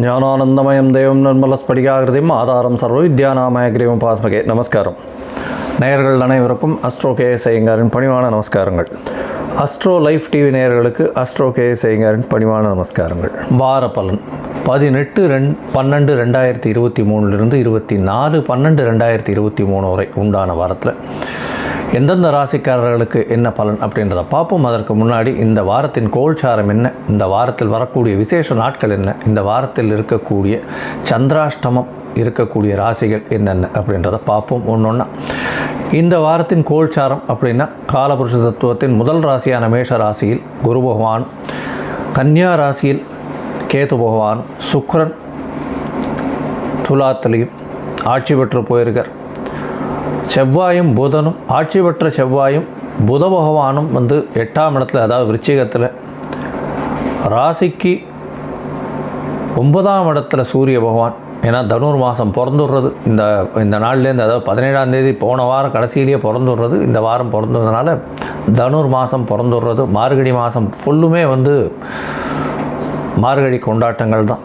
ஞானானந்தமயம் தேவம் நிர்மலஸ்படிகாகிருதியும் ஆதாரம் சர்வ வித்யாநாமயகிரியும் பாஸ்மகே. நமஸ்காரம். நேயர்கள் அனைவருக்கும் அஸ்ட்ரோ கே ஐயங்காரின் பணிவான நமஸ்காரங்கள். அஸ்ட்ரோ லைஃப் டிவி நேயர்களுக்கு அஸ்ட்ரோ கே ஐயங்காரின் பணிவான நமஸ்காரங்கள். வார பலன். பதினெட்டு ரெண் பன்னெண்டு ரெண்டாயிரத்தி இருபத்தி மூணுலேருந்து இருபத்தி நாலு பன்னெண்டு ரெண்டாயிரத்தி இருபத்தி மூணு வரை உண்டான வாரத்தில் எந்தெந்த ராசிக்காரர்களுக்கு என்ன பலன் அப்படின்றத பார்ப்போம். அதற்கு முன்னாடி இந்த வாரத்தின் கோல்சாரம் என்ன? இந்த வாரத்தில் வரக்கூடிய விசேஷ நாட்கள் என்ன? இந்த வாரத்தில் இருக்கக்கூடிய சந்திராஷ்டமம் இருக்கக்கூடிய ராசிகள் என்னென்ன அப்படின்றத பார்ப்போம். ஒன்று ஒன்றா இந்த வாரத்தின் கோல்சாரம் அப்படின்னா காலபுருஷ தத்துவத்தின் முதல் ராசியான மேஷ ராசியில் குரு பகவான் கன்னியா ராசியில் கேது பகவான் சுக்ரன் துலாத்திலையும் ஆட்சி பெற்று போயிருக்கார். செவ்வாயும் புதனும் ஆட்சி பெற்ற செவ்வாயும் புத பகவானும் வந்து எட்டாம் இடத்துல அதாவது விருச்சிகத்தில். ராசிக்கு ஒன்பதாம் இடத்துல சூரிய பகவான். ஏன்னா தனுர் மாதம் பிறந்துடுறது. இந்த இந்த நாள்லேருந்து அதாவது பதினேழாம் தேதி போன வாரம் கடைசியிலேயே பிறந்துடுறது. இந்த வாரம் பிறந்ததுனால தனுர் மாதம் பிறந்துடுறது. மார்கழி மாதம் ஃபுல்லுமே வந்து மார்கழி கொண்டாட்டங்கள் தான்.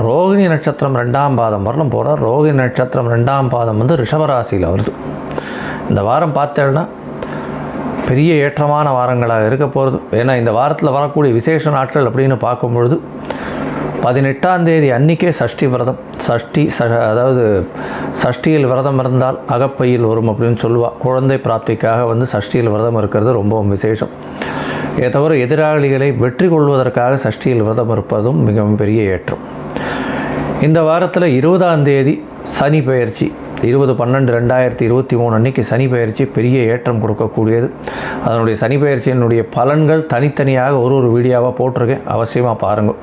ரோகிணி நட்சத்திரம் ரெண்டாம் பாதம் வரலும் போகிறார் ரோகிணி நட்சத்திரம் ரெண்டாம் பாதம் வந்து ரிஷபராசியில் வருது. இந்த வாரம் பார்த்தேன்னா பெரிய ஏற்றமான வாரங்களாக இருக்க போகிறது ஏன்னா இந்த வாரத்தில் வரக்கூடிய விசேஷ நாட்கள் அப்படின்னு பார்க்கும்பொழுது பதினெட்டாம் தேதி அன்னிக்கே சஷ்டி விரதம். சஷ்டி ச அதாவது சஷ்டியில் விரதம் இருந்தால் அகப்பையில் வரும் அப்படின்னு சொல்லுவாள் குழந்தை பிராப்திக்காக வந்து சஷ்டியில் விரதம் இருக்கிறது ரொம்பவும் விசேஷம். இதை தவிர எதிராளிகளை வெற்றி கொள்வதற்காக சஷ்டியில் விரதம் இருப்பதும் மிகவும் பெரிய ஏற்றம். இந்த வாரத்தில் இருபதாம் தேதி சனி பயிற்சி இருபது பன்னெண்டு ரெண்டாயிரத்தி இருபத்தி மூணு அன்றைக்கி சனி பயிற்சி பெரிய ஏற்றம் கொடுக்கக்கூடியது. அதனுடைய சனி பயிற்சியினுடைய பலன்கள் தனித்தனியாக ஒரு ஒரு வீடியோவாக போட்டிருக்கேன். அவசியமாக பாருங்கள்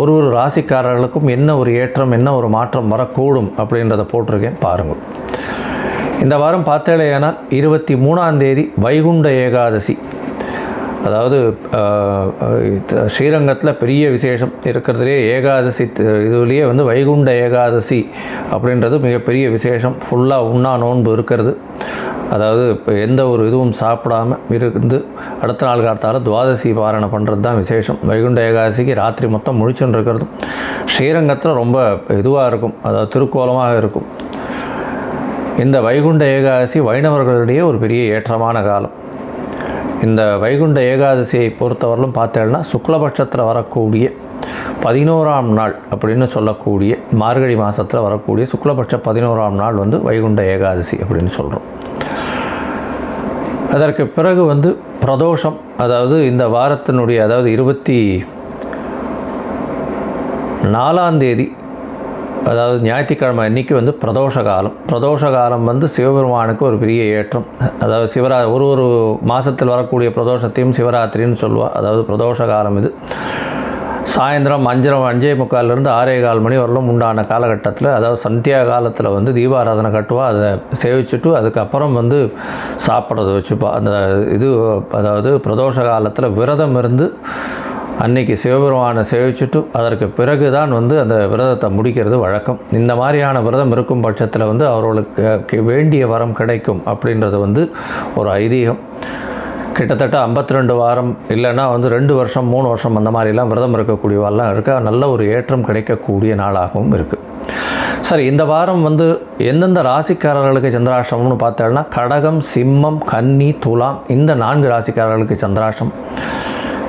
ஒரு ஒரு ராசிக்காரர்களுக்கும் என்ன ஒரு ஏற்றம் என்ன ஒரு மாற்றம் வரக்கூடும் அப்படின்றத போட்டிருக்கேன். பாருங்கள் இந்த வாரம் பார்த்தேலையானால் இருபத்தி மூணாம் தேதி வைகுண்ட ஏகாதசி. அதாவது ஸ்ரீரங்கத்தில் பெரிய விசேஷம் இருக்கிறதுலே ஏகாதசி த- இதுலேயே வந்து வைகுண்ட ஏகாதசி அப்படின்றது மிகப்பெரிய விசேஷம். ஃபுல்லாக உண்ணா நோன்பு இருக்கிறது. அதாவது இப்போ எந்த ஒரு இதுவும் சாப்பிடாம இருந்து அடுத்த நாள் காலத்தால் துவாதசி பாரணை பண்ணுறது தான் விசேஷம். வைகுண்ட ஏகாதசிக்கு ராத்திரி மொத்தம் முழிச்சுன்னு ஸ்ரீரங்கத்தில் ரொம்ப இதுவாக இருக்கும். அதாவது திருக்கோலமாக இருக்கும். இந்த வைகுண்ட ஏகாதசி வைணவர்களிடையே ஒரு பெரிய ஏற்றமான காலம். இந்த வைகுண்ட ஏகாதசியை பொறுத்தவரையிலும் பார்த்தேன்னா சுக்லபட்சத்தில் வரக்கூடிய பதினோராம் நாள் அப்படின்னு சொல்லக்கூடிய மார்கழி மாதத்தில் வரக்கூடிய சுக்லபட்ச பதினோராம் நாள் வந்து வைகுண்ட ஏகாதசி அப்படின்னு சொல்கிறோம் அதற்கு பிறகு வந்து பிரதோஷம் அதாவது இந்த வாரத்தினுடைய அதாவது இருபத்தி நாலாம் தேதி அதாவது ஞாயிற்றுக்கிழமை அன்றைக்கி வந்து பிரதோஷ காலம் பிரதோஷ காலம் வந்து சிவபெருமானுக்கு ஒரு பெரிய ஏற்றம். அதாவது சிவரா ஒரு ஒரு மாதத்தில் வரக்கூடிய பிரதோஷத்தையும் சிவராத்திரின்னு சொல்லுவாள் அதாவது பிரதோஷ காலம் இது. சாயந்தரம் அஞ்சரை அஞ்சே முக்கால்லேருந்து ஆறே கால் மணி வரலும் உண்டான காலகட்டத்தில் அதாவது சந்தியா காலத்தில் வந்து தீபாராதனை கட்டுவா அதை சேவிச்சுட்டு அதுக்கப்புறம் வந்து சாப்பிட்றத வச்சுப்பா. அந்த இது அதாவது பிரதோஷ காலத்தில் விரதம் இருந்து அன்னைக்கு சிவபெருமானை சேவிச்சுட்டு அதற்கு பிறகு தான் வந்து அந்த விரதத்தை முடிக்கிறது வழக்கம். இந்த மாதிரியான விரதம் இருக்கும் பட்சத்தில் வந்து அவர்களுக்கு வேண்டிய வரம் கிடைக்கும் அப்படின்றது வந்து ஒரு ஐதீகம். கிட்டத்தட்ட 52 வாரம் இல்லைன்னா வந்து ரெண்டு வருஷம் மூணு வருஷம் அந்த மாதிரிலாம் விரதம் இருக்கக்கூடியவெல்லாம் இருக்கா? நல்ல ஒரு ஏற்றம் கிடைக்கக்கூடிய நாளாகவும் இருக்குது சரி இந்த வாரம் வந்து எந்தெந்த ராசிக்காரர்களுக்கு சந்திராஷ்டமம்னு பார்த்தோம்னா கடகம் சிம்மம் கன்னி துலாம் இந்த நான்கு ராசிக்காரர்களுக்கு சந்திராஷ்டம்.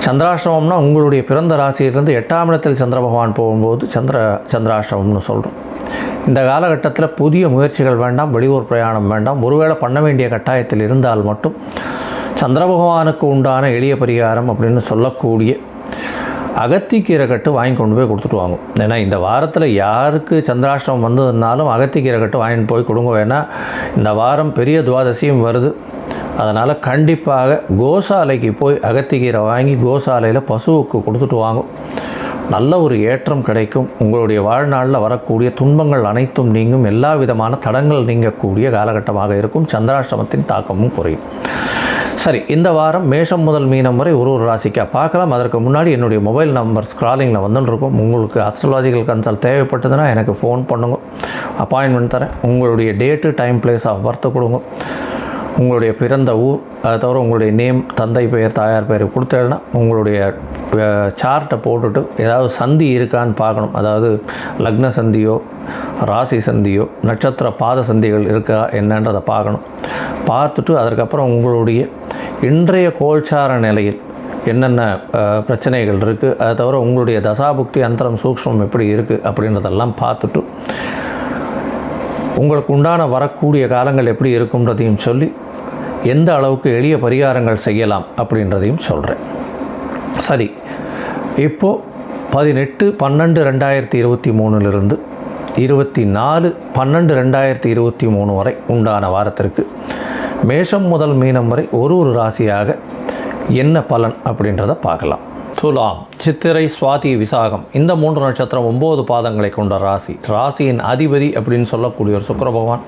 சந்திராஷ்டமம்னா உங்களுடைய பிறந்த ராசியிலிருந்து எட்டாம் இடத்தில் சந்திர பகவான் போகும்போது சந்திர சந்திராஷ்டமம்னு சொல்கிறோம் இந்த காலகட்டத்தில் புதிய முயற்சிகள் வேண்டாம் வெளியூர் பிரயாணம் வேண்டாம். ஒருவேளை பண்ண வேண்டிய கட்டாயத்தில் இருந்தால் மட்டும் சந்திர பகவானுக்கு உண்டான எளிய பரிகாரம் அப்படின்னு சொல்லக்கூடிய அகத்திக்கீரை கட்டு வாங்கி கொண்டு போய் கொடுத்துட்டு வாங்கும். ஏன்னா இந்த வாரத்தில் யாருக்கு சந்திராஷ்டிரம் வந்ததுனாலும் அகத்திக்கீரை கட்டு வாங்கிட்டு போய் கொடுங்க வேணா. இந்த வாரம் பெரிய துவாதசியும் வருது. அதனால் கண்டிப்பாக கோசாலைக்கு போய் அகத்திக்கீரை வாங்கி கோசாலையில் பசுவுக்கு கொடுத்துட்டு வாங்கும். நல்ல ஒரு ஏற்றம் கிடைக்கும். உங்களுடைய வாழ்நாளில் வரக்கூடிய துன்பங்கள் அனைத்தும் நீங்கும். எல்லா விதமான தடங்கள் நீங்கக்கூடிய காலகட்டமாக இருக்கும். சந்திராஷ்டமத்தின் தாக்கமும் குறையும். சரி இந்த வாரம் மேஷம் முதல் மீனம் வரை ஒரு ஒரு ராசிக்காக பார்க்கலாம். அதற்கு முன்னாடி என்னுடைய மொபைல் நம்பர் ஸ்க்ராலிங்கில் வந்துட்டுருக்கும் உங்களுக்கு அஸ்ட்ராலாஜிக்கல் கன்சல்ட் தேவைப்பட்டதுன்னா எனக்கு ஃபோன் பண்ணுங்க. அப்பாயின்மெண்ட் தரேன். உங்களுடைய date time place of birth கொடுங்க. உங்களுடைய பிறந்த ஊர் அதை தவிர உங்களுடைய நேம் தந்தை பெயர் தாயார் பெயர் கொடுத்தேன்னா உங்களுடைய சார்ட்டை போட்டுட்டு ஏதாவது சந்தி இருக்கான்னு பார்க்கணும். அதாவது லக்ன சந்தியோ ராசி சந்தியோ நட்சத்திர பாத சந்திகள் இருக்கா என்னன்றதை பார்க்கணும். பார்த்துட்டு அதற்கப்புறம் உங்களுடைய இன்றைய கோல்சார நிலையில் என்னென்ன பிரச்சனைகள் இருக்குது அதை தவிர உங்களுடைய தசாபுக்தி அந்தரம் சூக்ஷ்மம் எப்படி இருக்குது அப்படின்றதெல்லாம் பார்த்துட்டு உங்களுக்கு உண்டான வரக்கூடிய காலங்கள் எப்படி இருக்குன்றதையும் சொல்லி எந்த அளவுக்கு எளிய பரிகாரங்கள் செய்யலாம் அப்படின்றதையும் சொல்கிறேன் சரி இப்போது பதினெட்டு பன்னெண்டு ரெண்டாயிரத்தி இருபத்தி மூணுலேருந்து இருபத்தி நாலு பன்னெண்டு ரெண்டாயிரத்தி இருபத்தி மூணு வரை உண்டான வாரத்திற்கு மேஷம் முதல் மீனம் வரை ஒரு ஒரு ராசியாக என்ன பலன் அப்படின்றத பார்க்கலாம். துலாம் சித்திரை சுவாதி விசாகம். இந்த மூன்று நட்சத்திரம் ஒம்பது பாதங்களை கொண்ட ராசி. ராசியின் அதிபதி அப்படின்னு சொல்லக்கூடிய ஒரு சுக்கர பகவான்.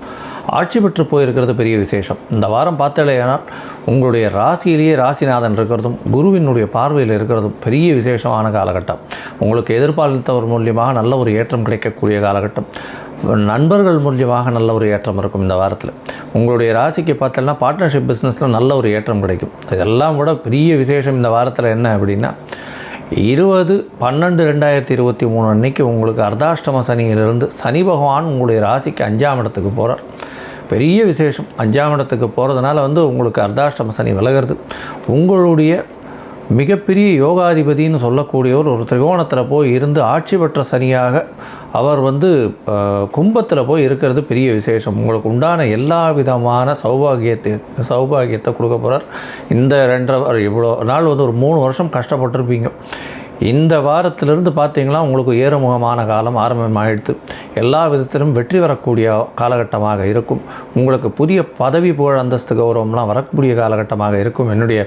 ஆட்சி பெற்று போயிருக்கிறது பெரிய விசேஷம். இந்த வாரம் பார்த்தலையானால் உங்களுடைய ராசியிலேயே ராசிநாதன் இருக்கிறதும் குருவினுடைய பார்வையில் இருக்கிறதும் பெரிய விசேஷமான காலகட்டம். உங்களுக்கு எதிர்பார்த்தவர் மூலியமாக நல்ல ஒரு ஏற்றம் கிடைக்கக்கூடிய காலகட்டம். நண்பர்கள் மூலியமாக நல்ல ஒரு ஏற்றம் இருக்கும் இந்த வாரத்தில். உங்களுடைய ராசிக்கு பார்த்தோன்னா பார்ட்னர்ஷிப் பிஸ்னஸில் நல்ல ஒரு ஏற்றம் கிடைக்கும். இதெல்லாம் விட பெரிய விசேஷம் இந்த வாரத்தில் என்ன அப்படின்னா இருபது பன்னெண்டு ரெண்டாயிரத்தி இருபத்தி மூணு அன்னைக்கு உங்களுக்கு அர்த்தாஷ்டம சனியிலிருந்து சனி பகவான் உங்களுடைய ராசிக்கு அஞ்சாம் இடத்துக்கு போகிறார் பெரிய விசேஷம். அஞ்சாம் இடத்துக்கு போகிறதுனால வந்து உங்களுக்கு அர்த்தாஷ்டம சனி விலகிறது. உங்களுடைய மிகப்பெரிய யோகாதிபதின்னு சொல்லக்கூடியவர் ஒரு திரிகோணத்தில் போய் இருந்து ஆட்சி பெற்ற சனியாக அவர் வந்து கும்பத்தில் போய் இருக்கிறது பெரிய விசேஷம். உங்களுக்கு உண்டான எல்லா விதமான சௌபாகியத்தை சௌபாகியத்தை கொடுக்க போகிறார் இந்த ரெண்டரை இவ்வளோ நாள் வந்து ஒரு மூணு வருஷம் கஷ்டப்பட்டிருப்பீங்க. இந்த வாரத்திலிருந்து பார்த்தீங்களா உங்களுக்கு ஏறுமுகமான காலம் ஆரம்பமாயிடுத்து. எல்லா விதத்திலும் வெற்றி வரக்கூடிய காலகட்டமாக இருக்கும். உங்களுக்கு புதிய பதவி புகழ் அந்தஸ்து கௌரவம்லாம் வரக்கூடிய காலகட்டமாக இருக்கும். என்னுடைய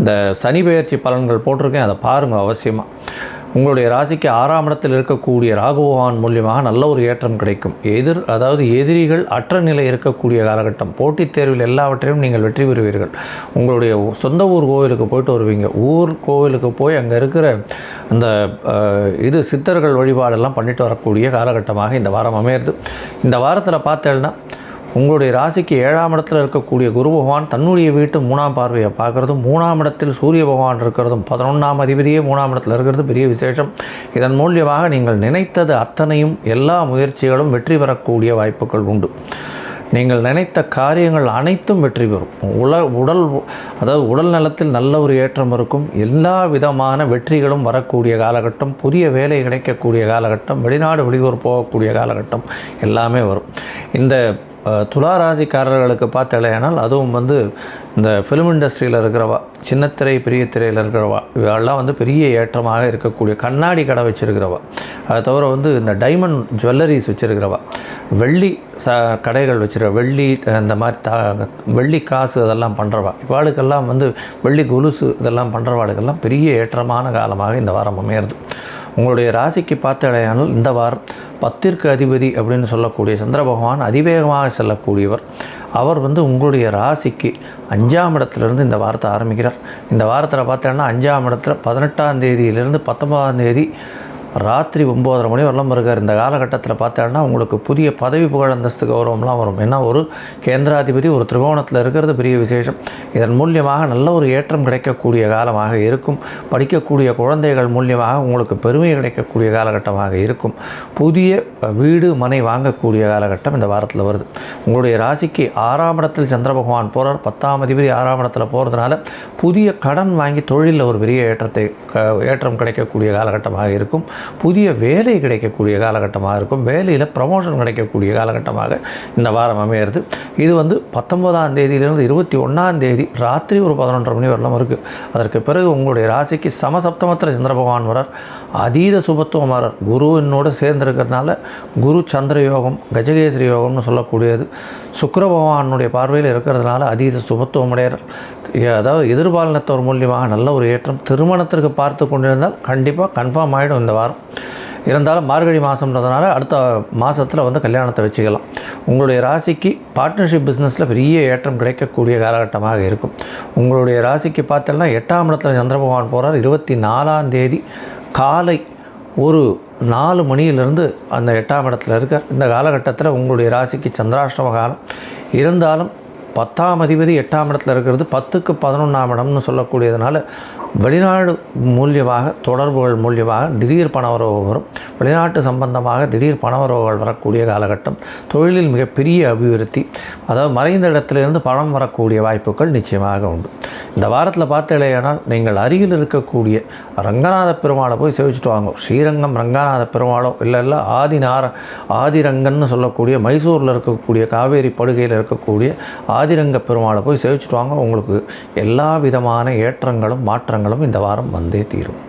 இந்த சனி பெயர்ச்சி பலன்கள் போட்டிருக்கேன். அதை பாருங்கள் அவசியமாக உங்களுடைய ராசிக்கு ஆறாம் இடத்தில் இருக்கக்கூடிய ராகுபகவான் மூலியமாக நல்ல ஒரு ஏற்றம் கிடைக்கும். எதிர் அதாவது எதிரிகள் அற்ற நிலை இருக்கக்கூடிய காலகட்டம். போட்டித் தேர்வில் எல்லாவற்றையும் நீங்கள் வெற்றி பெறுவீர்கள். உங்களுடைய சொந்த ஊர் கோவிலுக்கு போயிட்டு வருவீங்க. ஊர் கோவிலுக்கு போய் அங்கே இருக்கிற அந்த இது சித்தர்கள் வழிபாடெல்லாம் பண்ணிட்டு வரக்கூடிய காலகட்டமாக இந்த வாரம் அமையிறது. இந்த வாரத்தில் பார்த்தேன்னா உங்களுடைய ராசிக்கு ஏழாம் இடத்தில் இருக்கக்கூடிய குரு பகவான் தன்னுடைய வீட்டு மூணாம் பார்வையை பார்க்குறதும் மூணாம் இடத்தில் சூரிய பகவான் இருக்கிறதும் பதினொன்றாம் அதிபதியே மூணாம் இடத்துல இருக்கிறது பெரிய விசேஷம். இதன் மூலியமாக நீங்கள் நினைத்தது அத்தனையும் எல்லா முயற்சிகளும் வெற்றி பெறக்கூடிய வாய்ப்புகள் உண்டு. நீங்கள் நினைத்த காரியங்கள் அனைத்தும் வெற்றி பெறும். உல உடல் அதாவது உடல் நலத்தில் நல்ல ஒரு ஏற்றம் இருக்கும். எல்லா விதமான வெற்றிகளும் வரக்கூடிய காலகட்டம் புதிய வேலை கிடைக்கக்கூடிய காலகட்டம் வெளிநாடு வெளியூர் போகக்கூடிய காலகட்டம் எல்லாமே வரும். இந்த துலா ராசிக்காரர்களுக்கு பார்த்தலையானால் அதுவும் வந்து இந்த ஃபிலிம் இண்டஸ்ட்ரியில் இருக்கிறவா சின்னத்திரை பெரிய திரையில் இருக்கிறவா இவெல்லாம் வந்து பெரிய ஏற்றமாக இருக்கக்கூடிய கண்ணாடி கடை வச்சுருக்கிறவா. அதை தவிர வந்து இந்த டைமண்ட் ஜுவல்லரிஸ் வச்சுருக்கிறவா. வெள்ளி ச கடைகள் வச்சிருக்க வெள்ளி இந்த மாதிரி தா வெள்ளி காசு அதெல்லாம் பண்ணுறவா இவாளுக்கெல்லாம் வந்து வெள்ளி கொலுசு இதெல்லாம் பண்ணுறவாளுக்கெல்லாம் பெரிய ஏற்றமான காலமாக இந்த வாரம் அமையிறது. உங்களுடைய ராசிக்கு பார்த்தடையானால் இந்த வாரம் பத்திற்கு அதிபதி அப்படின்னு சொல்லக்கூடிய சந்திர பகவான் அதிவேகமாக செல்லக்கூடியவர். அவர் வந்து உங்களுடைய ராசிக்கு அஞ்சாம் இடத்துலேருந்து இந்த வாரத்தை ஆரம்பிக்கிறார். இந்த வாரத்தில் பார்த்தோன்னா அஞ்சாம் இடத்துல பதினெட்டாம் தேதியிலிருந்து பத்தொன்பதாம் தேதி ராத்திரி ஒம்போதரை மணி வரலாம் இருக்கார். இந்த காலகட்டத்தில் பார்த்தோன்னா உங்களுக்கு புதிய பதவி புகழ் அந்தஸ்து கௌரவம்லாம் வரும். ஏன்னா ஒரு கேந்திராதிபதி ஒரு திரிகோணத்தில் இருக்கிறது பெரிய விசேஷம். இதன் மூலியமாக நல்ல ஒரு ஏற்றம் கிடைக்கக்கூடிய காலமாக இருக்கும். படிக்கக்கூடிய குழந்தைகள் மூலியமாக உங்களுக்கு பெருமை கிடைக்கக்கூடிய காலகட்டமாக இருக்கும். புதிய வீடு மனை வாங்கக்கூடிய காலகட்டம் இந்த வாரத்தில் வருது. உங்களுடைய ராசிக்கு ஆறாம் இடத்தில் சந்திர பகவான் போகிறார் பத்தாம் அதிபதி ஆறாம் இடத்துல போகிறதுனால புதிய கடன் வாங்கி தொழிலில் ஒரு பெரிய ஏற்றத்தை க- ஏற்றம் கிடைக்கக்கூடிய காலகட்டமாக இருக்கும். புதிய வேலை கிடைக்கக்கூடிய காலகட்டமாக இருக்கும். வேலையில் ப்ரமோஷன் கிடைக்கக்கூடிய காலகட்டமாக இந்த வாரம் அமையிறது. இது வந்து பத்தொன்பதாம் தேதியிலிருந்து இருபத்தி ஒன்றாம் தேதி ராத்திரி ஒரு பதினொன்றரை மணி வரலாம் இருக்குது அதற்கு பிறகு உங்களுடைய ராசிக்கு சமசப்தமத்தில் சந்திர பகவான் வரார். அதீத சுபத்துவம் வரார். குருவினோடு சேர்ந்திருக்கிறதுனால குரு சந்திர யோகம் கஜகேசரி யோகம்னு சொல்லக்கூடியது. சுக்கர பகவானுடைய பார்வையில் இருக்கிறதுனால அதீத சுபத்துவம் அதாவது எதிர்பாலினத்தவர் மூலியமாக நல்ல ஒரு ஏற்றம். திருமணத்திற்கு பார்த்து கொண்டிருந்தால் கண்டிப்பாக கன்ஃபார்ம் ஆகிடும் இந்த வாரம். வாரம் இருந்தாலும் மார்கழி மாதம்ன்றதுனால அடுத்த மாதத்தில் வந்து கல்யாணத்தை வச்சுக்கலாம். உங்களுடைய ராசிக்கு பார்ட்னர்ஷிப் பிஸ்னஸில் பெரிய ஏற்றம் கிடைக்கக்கூடிய காலகட்டமாக இருக்கும். உங்களுடைய ராசிக்கு பார்த்தோம்னா எட்டாம் இடத்துல சந்திர பகவான் போகிறார் இருபத்தி நாலாம் தேதி காலை ஒரு நாலு மணியிலிருந்து அந்த எட்டாம் இடத்துல இருக்க இந்த காலகட்டத்தில் உங்களுடைய ராசிக்கு சந்திராஷ்டம காலம். இருந்தாலும் பத்தாம் அதிபதி எட்டாம் இடத்துல இருக்கிறது பத்துக்கு பதினொன்றாம் இடம்னு சொல்லக்கூடியதுனால வெளிநாடு மூலியமாக தொடர்புகள் மூலியமாக திடீர் பணவரவு வரும். வெளிநாட்டு சம்பந்தமாக திடீர் பணவரவுகள் வரக்கூடிய காலகட்டம் தொழிலில் மிகப்பெரிய அபிவிருத்தி அதாவது மறைந்த இடத்திலிருந்து பணம் வரக்கூடிய வாய்ப்புகள் நிச்சயமாக உண்டு. இந்த வாரத்தில் பார்த்தீங்களேனால் நீங்கள் அருகில் இருக்கக்கூடிய ரங்கநாத பெருமாளை போய் சேவிச்சுட்டு வாங்க. ஸ்ரீரங்கம் ரங்கநாத பெருமாளோ இல்லை இல்லை ஆதிநார ஆதிரங்கன்னு சொல்லக்கூடிய மைசூரில் இருக்கக்கூடிய காவேரி படுகையில் இருக்கக்கூடிய ஆதிரங்க பெருமாளை போய் சேவிச்சுட்டு வாங்க. உங்களுக்கு எல்லா விதமான ஏற்றங்களும் மாற்றங்களும் இந்த வாரம் வந்தே தீரும்.